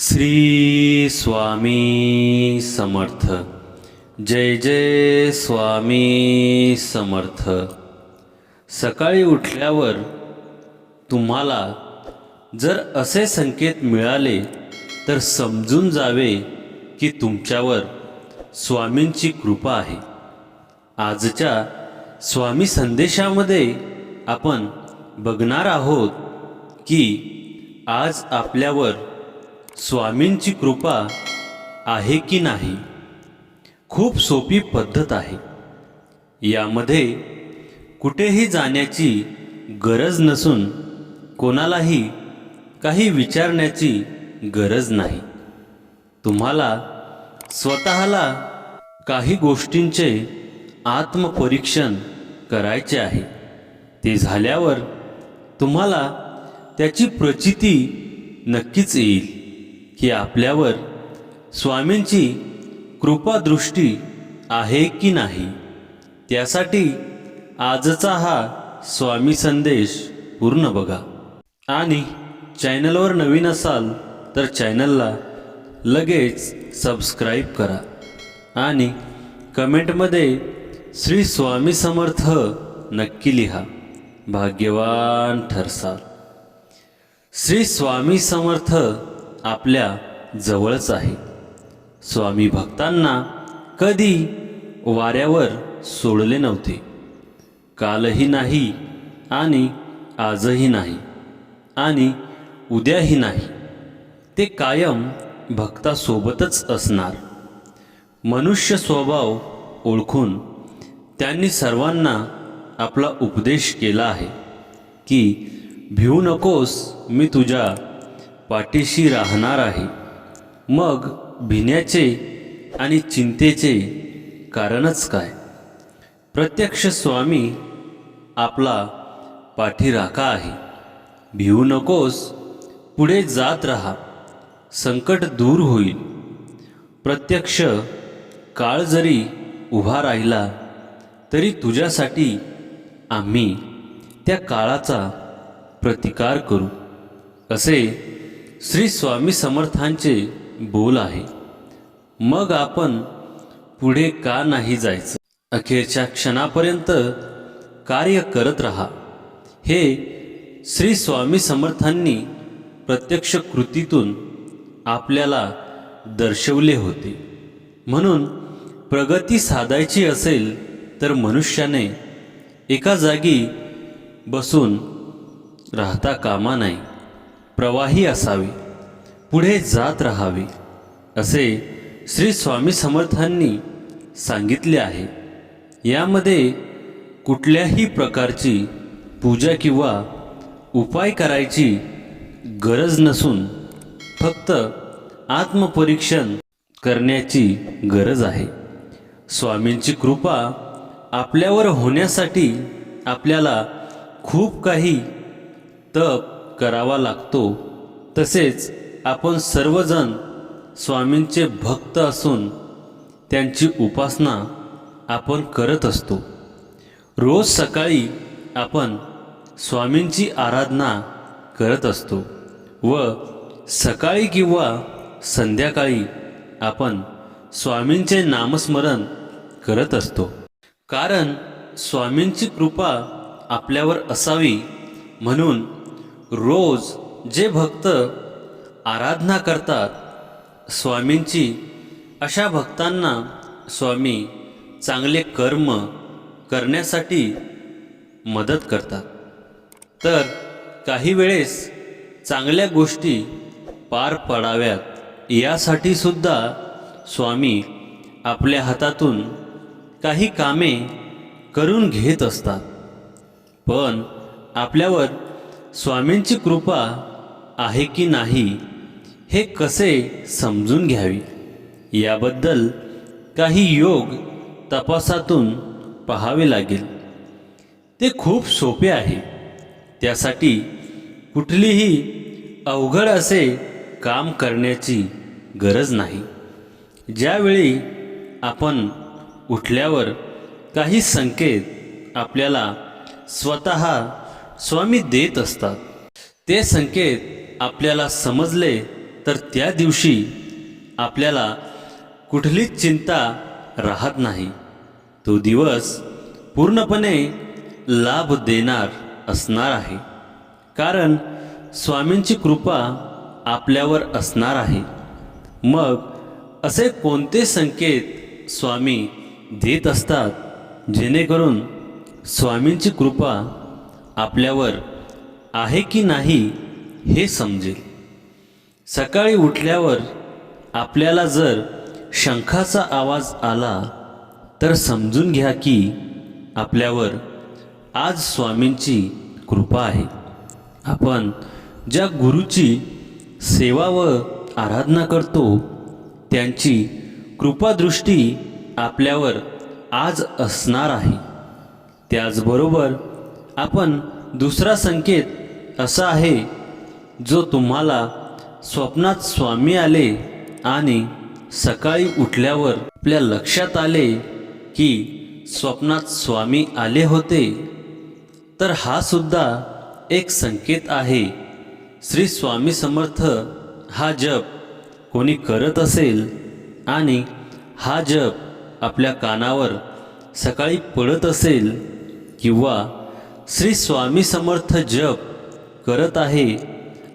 श्री स्वामी समर्थ। जय जय स्वामी समर्थ। सकाळी उठल्यावर तुम्हाला जर असे संकेत मिळाले तर समजून जावे की तुमच्यावर स्वामींची कृपा आहे. आजच्या स्वामी संदेशामध्ये आपण बघणार आहोत की आज आपल्यावर स्वामींची कृपा आहे की नाही? खूप सोपी पद्धत आहे. यामध्ये कुठेही जाण्याची गरज नसून कोणालाही काही विचारण्याची गरज नाही. तुम्हाला स्वतःला काही गोष्टींचे आत्मपरीक्षण करायचे आहे. ते झाल्यावर तुम्हाला त्याची प्रचिती नक्कीच येईल. की आपल्यावर स्वामींची कृपादृष्टी आहे की नाही त्यासाठी आजचा हा स्वामी संदेश पूर्ण बघा. आणि चॅनलवर नवीन असाल तर चॅनलला लगेच सबस्क्राईब करा. आणि कमेंटमध्ये श्री स्वामी समर्थ नक्की लिहा. भाग्यवान ठरसाल. श्री स्वामी समर्थ आपल्या जवळच आहे. स्वामी भक्तांना कधी वाऱ्यावर सोडले नव्हते. कालही नाही आणि आजही नाही आणि उद्याही नाही. ते कायम भक्तासोबतच असणार. मनुष्य स्वभाव ओळखून त्यांनी सर्वांना आपला उपदेश केला आहे की भिवू नकोस मी तुझ्या पाठीशी राहणार आहे. मग भिण्याचे आणि चिंतेचे कारणच काय? प्रत्यक्ष स्वामी आपला पाठीराखा आहे. भिवू नकोस पुढे जात राहा. संकट दूर होईल. प्रत्यक्ष काळ जरी उभा राहिला तरी तुझ्यासाठी आम्ही त्या काळाचा प्रतिकार करू. असे श्री स्वामी समर्थांचे बोल आहे मग आपण पुढे का नाही जायचं? अखेरच्या क्षणापर्यंत कार्य करत राहा. हे श्री स्वामी समर्थांनी प्रत्यक्ष कृतीतून आपल्याला दर्शवले होते. म्हणून प्रगती साधायची असेल तर मनुष्याने एका जागी बसून राहता कामा नाही. प्रवाही असावे पुढे जात राहावी असे श्री स्वामी समर्थांनी सांगितले आहे. यामध्ये कुठल्याही प्रकारची पूजा किंवा उपाय करायची गरज नसून फक्त आत्मपरीक्षण करण्याची गरज आहे. स्वामींची कृपा आपल्यावर होण्यासाठी आपल्याला खूप काही तप करावा लागतो. तसेच आपण सर्वजण स्वामींचे भक्त असून त्यांची उपासना आपण करत असतो. रोज सकाळी आपण स्वामींची आराधना करत असतो व सकाळी किंवा संध्याकाळी आपण स्वामींचे नामस्मरण करत असतो. कारण स्वामींची कृपा आपल्यावर असावी म्हणून रोज जे भक्त आराधना करतात स्वामींची अशा भक्तांना स्वामी चांगले कर्म करण्यासाठी मदत करतात. तर काही वेळेस चांगल्या गोष्टी पार पडाव्यात यासाठी सुद्धा स्वामी आपल्या हातातून काही कामे करून घेत असतात. पण आपल्यावर स्वामींची कृपा आहे की नाही हे कसे समजून घ्यावे? याबद्दल काही योग तपासातून पाहावे लागेल. ते खूप सोपे आहे. त्यासाठी कुठलीही अवघड असे काम करण्याची गरज नाही. ज्यावेळी आपण उठल्यावर काही संकेत आपल्याला स्वतः स्वामी देत असतात. ते संकेत आपल्याला समजले तर त्या दिवशी आपल्याला कुठलीच चिंता राहत नाही. तो दिवस पूर्णपणे लाभ देणार असणार आहे. कारण स्वामींची कृपा आपल्यावर असणार आहे. मग असे कोणते संकेत स्वामी देत असतात? जेणेकरून स्वामींची कृपा आपल्यावर आहे की नाही हे समजेल. सकाळी उठल्यावर आपल्याला जर शंखाचा आवाज आला तर समजून घ्या की आपल्यावर आज स्वामींची कृपा आहे. आपण ज्या गुरुची सेवा व आराधना करतो त्यांची कृपादृष्टी आपल्यावर आज असणार आहे. त्याचबरोबर आपण दुसरा संकेत असा आहे जो तुम्हाला स्वप्नात स्वामी आले आणि सकाळी उठल्यावर आपल्या लक्षात आले की स्वप्नात स्वामी आले होते तर हा सुद्धा एक संकेत आहे. श्री स्वामी समर्थ हा जप कोणी करत असेल आणि हा जप आपल्या कानावर सकाळी पडत असेल किंवा श्री स्वामी समर्थ जप करत आहे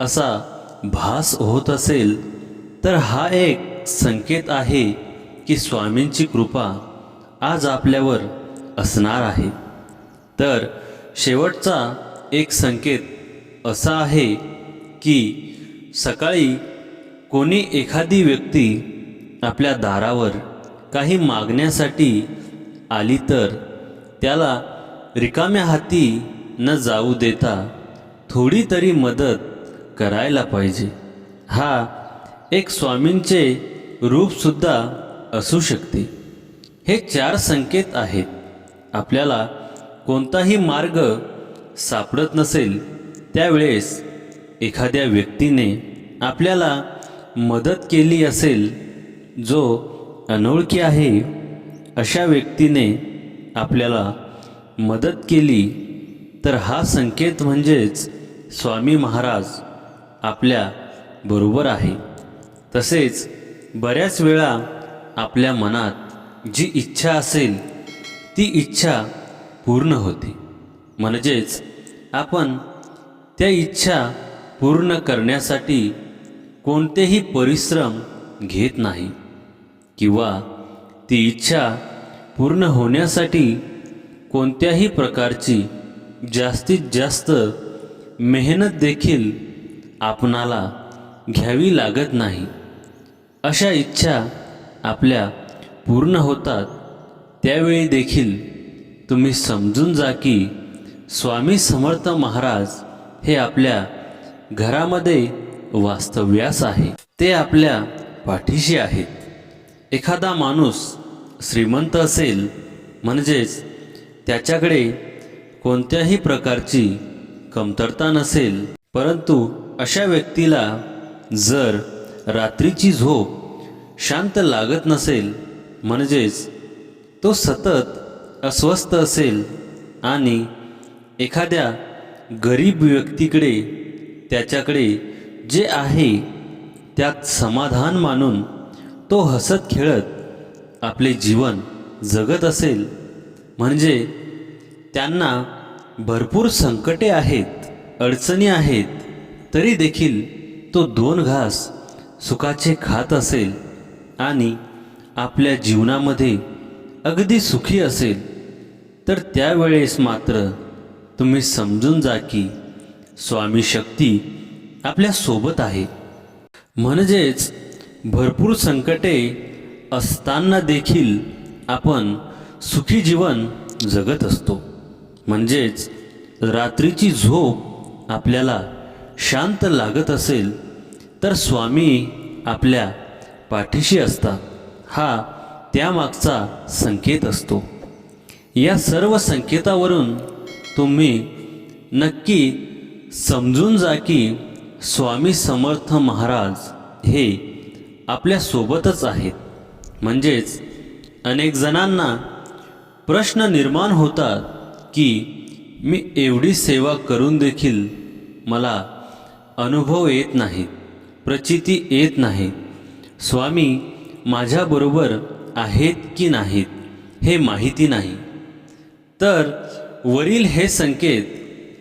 असा भास होत असेल तर हा एक संकेत आहे की स्वामींची कृपा आज आपल्यावर असणार आहे. तर शेवटचा एक संकेत असा आहे की सकाळी कोणी एखादी व्यक्ती आपल्या दारावर काही मागण्यासाठी आली तर त्याला रिकाम्या हाती न जाऊ देता थोडी तरी मदत करायला पाहिजे. हा एक स्वामींचे रूपसुद्धा असू शकते. हे चार संकेत आहेत. आपल्याला कोणताही मार्ग सापडत नसेल त्यावेळेस एखाद्या व्यक्तीने आपल्याला मदत केली असेल जो अनोळखी आहे अशा व्यक्तीने आपल्याला मदत केली तर हा संकेत म्हणजेच स्वामी महाराज आपल्या बरोबर आहे. तसेच बऱ्याच वेळा आपल्या मनात जी इच्छा असेल ती इच्छा पूर्ण होते. म्हणजेच आपण त्या इच्छा पूर्ण करण्यासाठी कोणतेही परिश्रम घेत नाही किंवा ती इच्छा पूर्ण होण्यासाठी कोणत्याही प्रकारची जास्तीत जास्त मेहनत देखील आपणाला घ्यावी लागत नाही. अशा इच्छा आपल्या पूर्ण होतात. त्यावेळी देखील तुम्ही समजून जा की स्वामी समर्थ महाराज हे आपल्या घरामध्ये वास्तव्यास आहे. ते आपल्या पाठीशी आहेत. एखादा माणूस श्रीमंत असेल म्हणजेच त्याच्याकडे कोणत्याही प्रकारची कमतरता नसेल. परंतु अशा व्यक्तीला जर रात्रीची झोप शांत लागत नसेल म्हणजेच तो सतत अस्वस्थ असेल आणि एखाद्या गरीब व्यक्तीकडे त्याच्याकडे जे आहे त्यात समाधान मानून तो हसत खेळत आपले जीवन जगत असेल. म्हणजे त्यांना भरपूर संकटे आहेत अडचणी आहेत तरी देखील तो दोन घास सुखाचे खात असेल आणि आपल्या जीवनामध्ये अगदी सुखी असेल तर त्यावेळेस मात्र तुम्ही समजून जा की स्वामी शक्ती आपल्यासोबत आहे. म्हणजेच भरपूर संकटे असताना देखील आपण सुखी जीवन जगत असतो. म्हणजेच रात्रीची झोप आपल्याला शांत लागत असेल तर स्वामी आपल्या पाठीशी असतात. हा त्यामागचा संकेत असतो. या सर्व संकेतावरून तुम्ही नक्की समजून जा की स्वामी समर्थ महाराज हे आपल्यासोबतच आहेत. म्हणजेच अनेक जणांना प्रश्न निर्माण होतात की मी एवढी सेवा करून देखील मला अनुभव येत नाही प्रचिती येत नाही स्वामी माझ्याबरोबर आहेत की नाहीत हे माहिती नाही. तर वरील हे संकेत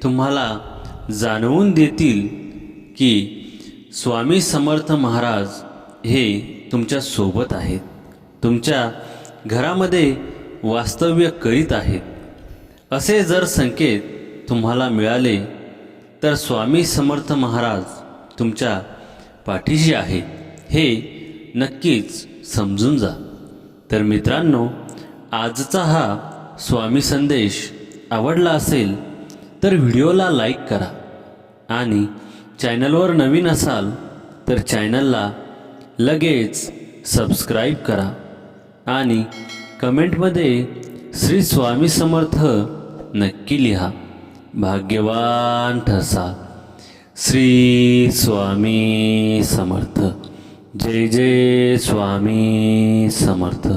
तुम्हाला जाणवून देतील की स्वामी समर्थ महाराज हे तुमच्यासोबत आहेत. तुमच्या घरामध्ये वास्तव्य करीत आहेत असे जर संकेत तुम्हाला मिळाले तर स्वामी समर्थ महाराज तुमच्या पाठीशी आहेत हे नक्कीच समजून जा. तर मित्रांनो आजचा हा स्वामी संदेश आवडला असेल तर व्हिडिओला लाईक करा. आणि चॅनलवर नवीन असाल तर चॅनलला लगेच सबस्क्राईब करा. आणि कमेंटमध्ये श्री स्वामी समर्थ नक्की लिहा. भाग्यवान ठसा श्री स्वामी समर्थ. जय जय स्वामी समर्थ.